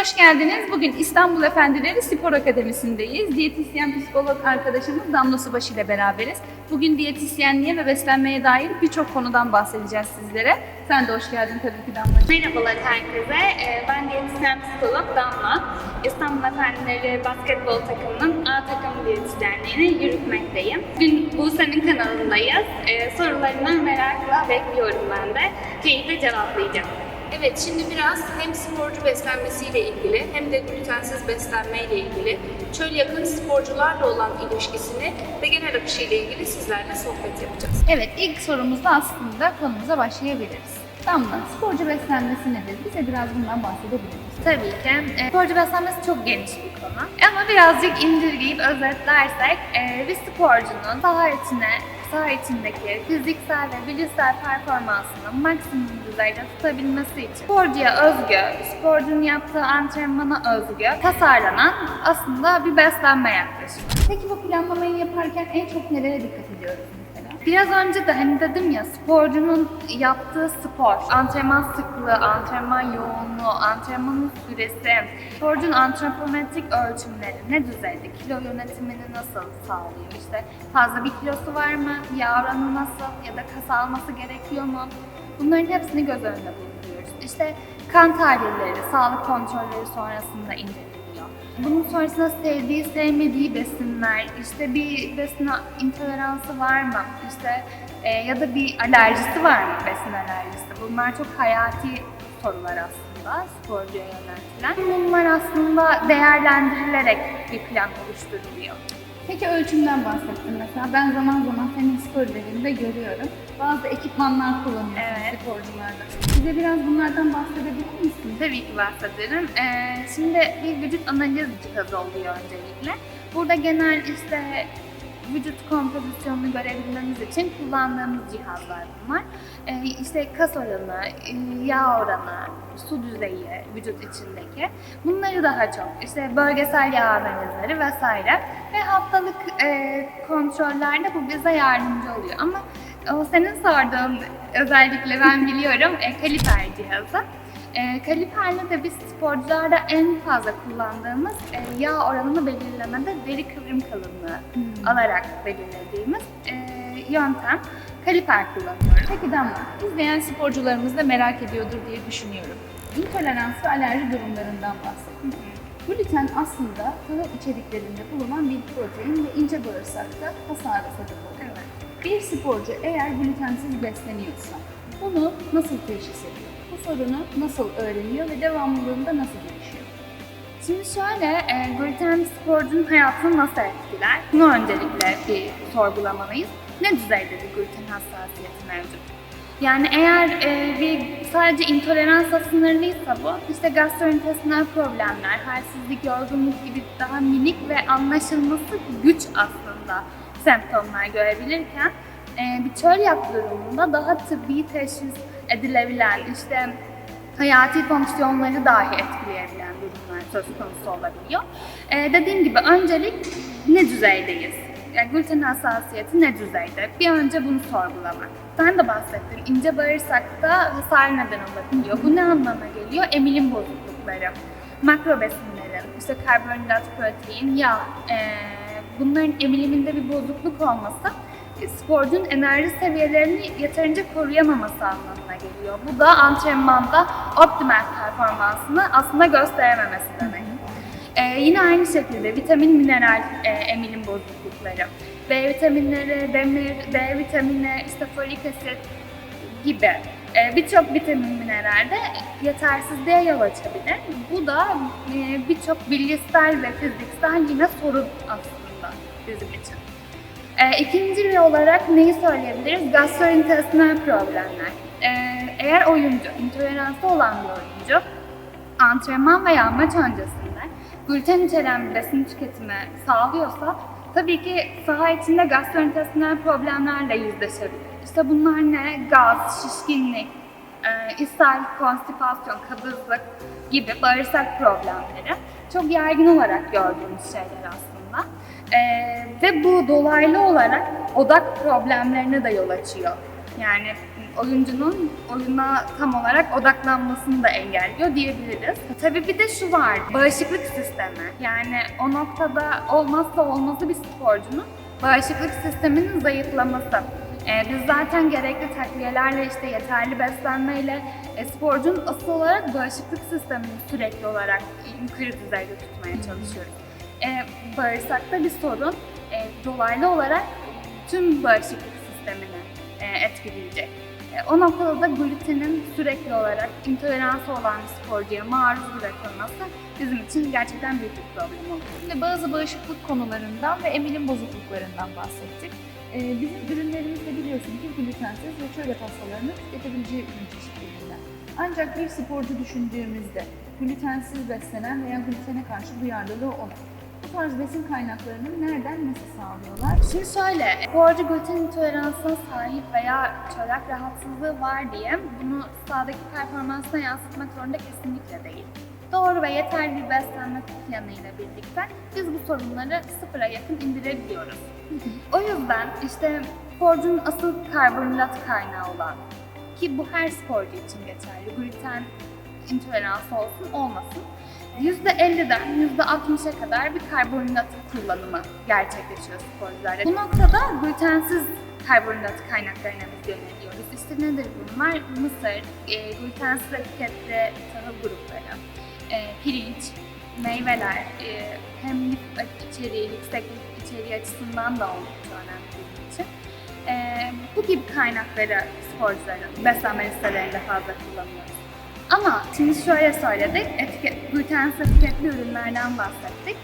hoş geldiniz. Bugün İstanbul Efendileri Spor Akademisi'ndeyiz. Diyetisyen psikolog arkadaşımız Damla Subaşı ile beraberiz. Bugün diyetisyenliğe ve beslenmeye dair birçok konudan bahsedeceğiz sizlere. Sen de hoş geldin tabii ki Damla. Merhabalar herkese. Ee, Ben diyetisyen psikolog Damla. İstanbul Efendileri basketbol takımının A takım diyetisyenliğini yürütmekteyim. Bugün Buse'nin kanalındayız. Ee, Sorularını merakla bekliyorum ben de. Keyifle cevaplayacağım. Evet, şimdi biraz hem sporcu beslenmesiyle ilgili hem de glutensiz beslenmeyle ilgili çöl yakın sporcularla olan ilişkisini ve genel akışıyla ilgili sizlerle sohbet yapacağız. Evet, ilk sorumuzda aslında konumuza başlayabiliriz. Damla, sporcu beslenmesi nedir? Bize biraz bundan bahsedebilir misin? Tabii ki. E, Sporcu beslenmesi çok geniş bir konu. Ama birazcık indirgeyip özetlersek e, bir sporcunun saha içine saha içindeki fiziksel ve bilişsel performansını maksimum düzeyde tutabilmesi için sporcuya özgü, sporcunun yaptığı antrenmana özgü, tasarlanan aslında bir beslenme yaklaşımı. Peki bu planlamayı yaparken en çok nelere dikkat ediyoruz? Biraz önce de hani dedim ya sporcunun yaptığı spor, antrenman sıklığı, antrenman yoğunluğu, antrenmanın süresi, sporcunun antropometrik ölçümleri ne düzeyde, kilo yönetimini nasıl sağlıyor, işte fazla bir kilosu var mı, yağ oranı nasıl ya da kas alması gerekiyor mu? Bunların hepsini göz önünde bulunduruyoruz. İşte kan tahlilleri, sağlık kontrolleri sonrasında inceleniyor. Bunun sonrasında sevdiği, sevmediği besinler, işte bir besine intoleransı var mı, işte e, ya da bir alerjisi var mı, besin alerjisi. Bunlar çok hayati sorular aslında sporcuya yöneltilen. Bunlar aslında değerlendirilerek bir plan oluşturuluyor. Peki ölçümden bahsettin mesela. Ben zaman zaman senin storylerinde görüyorum. Bazı ekipmanlar kullanıyorsun Evet. sporcularda. Bize biraz bunlardan bahsedebilir misin? Tabii ki bahsederim. Ee, şimdi bir vücut analiz cihazı oluyor öncelikle. Burada genel işte vücut kompozisyonunu görebilmemiz için kullandığımız cihazlar bunlar. Ee, işte kas oranı, e, yağ oranı, su düzeyi vücut içindeki. Bunları daha çok işte bölgesel yağ analizleri vesaire ve haftalık e, kontrollerde bu bize yardımcı oluyor. Ama o senin sorduğun özellikle ben biliyorum e, kaliper cihazı. E, kaliperle de biz sporcularda en fazla kullandığımız e, yağ oranını belirlemede deri kıvrım kalınlığı alarak belirlediğimiz e, yöntem kaliper kullanıyoruz. Peki Damla, izleyen sporcularımız da merak ediyordur diye düşünüyorum. İntolerans ve alerji durumlarından bahsettin. Gluten aslında tahıl içeriklerinde bulunan bir protein ve ince bağırsakta hasara sebep oluyor. Bir sporcu eğer glutensiz besleniyorsa bunu nasıl teşhis ediyor? Sorunu nasıl öğreniyor ve devamlılığında nasıl gelişiyor? Şimdi şöyle, e, gluten sporcunun hayatını nasıl etkiler? Bunu öncelikle bir sorgulamalıyız. Ne düzeyde bir gluten hassasiyeti mevcut? Yani eğer e, bir sadece intoleransa sınırlıysa bu, işte gastrointestinal problemler, halsizlik, yorgunluk gibi daha minik ve anlaşılması güç aslında semptomlar görebilirken e, bir çölyak durumunda daha tıbbi teşhis edilebilen, işte hayati fonksiyonları dahi etkileyebilen durumlar söz konusu olabiliyor. Ee, dediğim gibi öncelik ne düzeydeyiz? Yani gluten hassasiyeti ne düzeyde? Bir önce bunu sorgulamak. Sen de bahsettin, ince bağırsakta hasar neden olabiliyor. Bu ne anlama geliyor? Emilim bozuklukları, makro besinlerin, işte karbonhidrat, protein, yağ, ee, bunların emiliminde bir bozukluk olması e, sporcunun enerji seviyelerini yeterince koruyamaması anlamına geliyor. Bu da antrenmanda optimal performansını aslında gösterememesi demek. Ee, yine aynı şekilde vitamin, mineral e, emilim bozuklukları, B vitaminleri, demir, D vitamini, işte folik asit gibi e, birçok vitamin mineral de yetersizliğe yol açabilir. Bu da e, birçok bilgisayar ve fiziksel yine sorun aslında bizim için. E, ikinci bir olarak neyi söyleyebiliriz? Gastrointestinal problemler. E, eğer oyuncu, intoleransı olan bir oyuncu antrenman veya maç öncesinde gluten içeren besin tüketimi sağlıyorsa tabii ki saha içinde gastrointestinal problemlerle yüzleşebilir. İşte bunlar ne? Gaz, şişkinlik, e, ishal, konstipasyon, kabızlık gibi bağırsak problemleri çok yaygın olarak gördüğümüz şeyler aslında. E, ve bu dolaylı olarak odak problemlerine de yol açıyor. Yani oyuncunun oyuna tam olarak odaklanmasını da engelliyor diyebiliriz. Tabii bir de şu var, bağışıklık sistemi. Yani o noktada olmazsa olmazı bir sporcunun bağışıklık sisteminin zayıflaması. Ee, biz zaten gerekli takviyelerle işte yeterli beslenmeyle e, sporcunun asıl olarak bağışıklık sistemini sürekli olarak yukarı düzeyde tutmaya çalışıyoruz. E, bağırsakta bir sorun e, dolaylı olarak tüm bağışıklık sistemini e, etkileyecek. E, o noktada da glutenin sürekli olarak intoleransı olan bir sporcuya maruz bırakılması bizim için gerçekten büyük bir problem olur. Şimdi bazı bağışıklık konularından ve emilim bozukluklarından bahsettik. Ee, bizim ürünlerimizde biliyorsunuz ki glutensiz ve çölyak hastalarının tüketebileceği ürün çeşitlerinden. Ancak bir sporcu düşündüğümüzde glutensiz beslenen veya glutene karşı duyarlılığı olan tarz besin kaynaklarını nereden nasıl sağlıyorlar? Şimdi şöyle, sporcu gluten intoleransına sahip veya çölyak rahatsızlığı var diye bunu sahadaki performansına yansıtmak zorunda kesinlikle değil. Doğru ve yeterli bir beslenme planıyla birlikte biz bu sorunları sıfıra yakın indirebiliyoruz. O yüzden işte sporcunun asıl karbonhidrat kaynağı olan ki bu her sporcu için geçerli. Gluten intoleransı olsun olmasın. %50'den %60'a kadar bir karbonhidrat kullanımı gerçekleşiyor sporcularda. Bu noktada glutensiz karbonhidrat kaynaklarına biz yöneliyoruz. İşte nedir bunlar? Mısır, e, glutensiz etiketli tahıl grupları, e, pirinç, meyveler, e, hem lif içeriği, yüksek lif içeriği açısından da oldukça önemli bizim için. E, bu gibi kaynakları sporcuların beslenme listelerinde fazla kullanıyoruz. Ama şimdi şöyle söyledik, etiket, glutensiz etiketli ürünlerden bahsettik.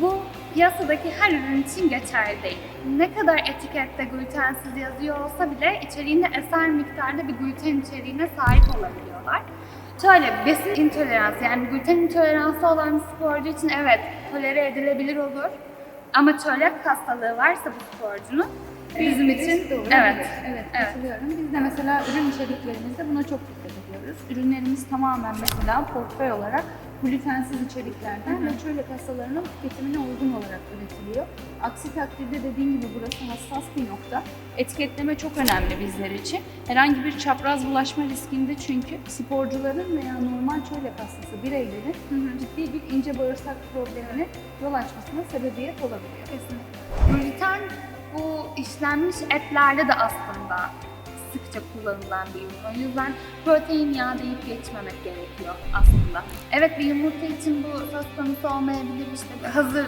Bu piyasadaki her ürün için geçerli değil. Ne kadar etikette glutensiz yazıyor olsa bile içeriğinde eser miktarda bir gluten içeriğine sahip olabiliyorlar. Şöyle besin intoleransı yani gluten intoleransı olan bir sporcu için evet tolere edilebilir olur. Ama çölyak hastalığı varsa bu sporcunun bizim için evet. Evet, Evet. katılıyorum. Biz de mesela ürün içeriklerimizde buna çok dikkat ediyoruz. Ürünlerimiz tamamen mesela portföy olarak glutensiz içeriklerden ve çölyak hastalarının tüketimine uygun olarak üretiliyor. Aksi takdirde dediğim gibi burası hassas bir nokta. Etiketleme çok önemli bizler için. Herhangi bir çapraz bulaşma riskinde çünkü sporcuların veya normal çölyak hastası bireylerin ciddi bir ince bağırsak problemine yol açmasına sebebiyet olabiliyor. Kesinlikle. Gluten bu işlenmiş etlerde de aslında sıkça kullanılan bir ürün. O yüzden protein yağ deyip geçmemek gerekiyor aslında. Evet bir yumurta için bu söz konusu olmayabilir. İşte hazır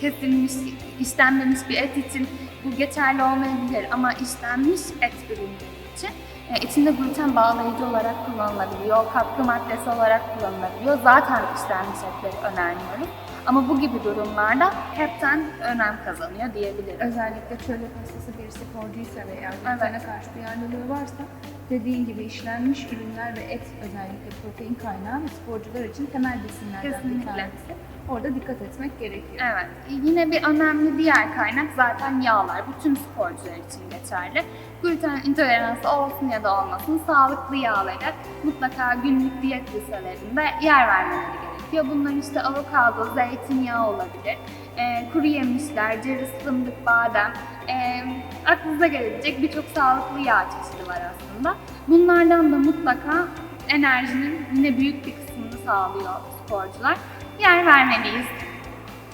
kesilmiş, işlenmemiş bir et için bu geçerli olmayabilir. Ama işlenmiş et ürünleri için e, içinde gluten bağlayıcı olarak kullanılabiliyor, katkı maddesi olarak kullanılabiliyor. Zaten işlenmiş etleri önermiyoruz. Ama bu gibi durumlarda hepten önem kazanıyor diyebiliriz. özellikle çölyak hastası bir sporcuysa veya glutene Evet. karşı duyarlılığı varsa dediğin gibi işlenmiş ürünler ve et özellikle protein kaynağı sporcular için temel besinlerden bir Kesinlikle. tanesi. Orada dikkat etmek gerekiyor. Evet. Yine bir önemli diğer kaynak zaten yağlar. Bütün sporcular için geçerli. Gluten intoleransı olsun ya da olmasın sağlıklı yağlara mutlaka günlük diyet listelerinde yer vermeleri gerekiyor. Bunlar işte avokado, zeytinyağı olabilir. Ee, kuru yemişler, ceviz, fındık, badem. Ee, aklınıza gelebilecek birçok sağlıklı yağ çeşidi var aslında. Bunlardan da mutlaka enerjinin yine büyük bir kısmını sağlıyor sporcular. Yer vermeliyiz.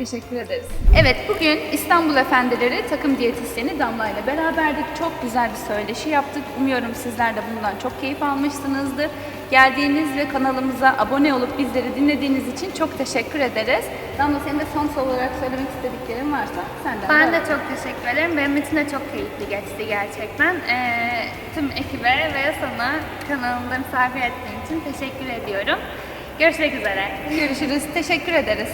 Teşekkür ederiz. Evet bugün İstanbul Efendileri takım diyetisyeni Damla ile beraberdik. Çok güzel bir söyleşi yaptık. Umuyorum sizler de bundan çok keyif almışsınızdır. Geldiğiniz ve kanalımıza abone olup bizleri dinlediğiniz için çok teşekkür ederiz. Damla senin de son olarak söylemek istediklerin varsa senden Ben de çok teşekkür ederim. Benim için de çok keyifli geçti gerçekten. Ee, tüm ekibe ve sana kanalımda misafir ettiğin için teşekkür ediyorum. Görüşmek üzere. görüşürüz. Teşekkür ederiz.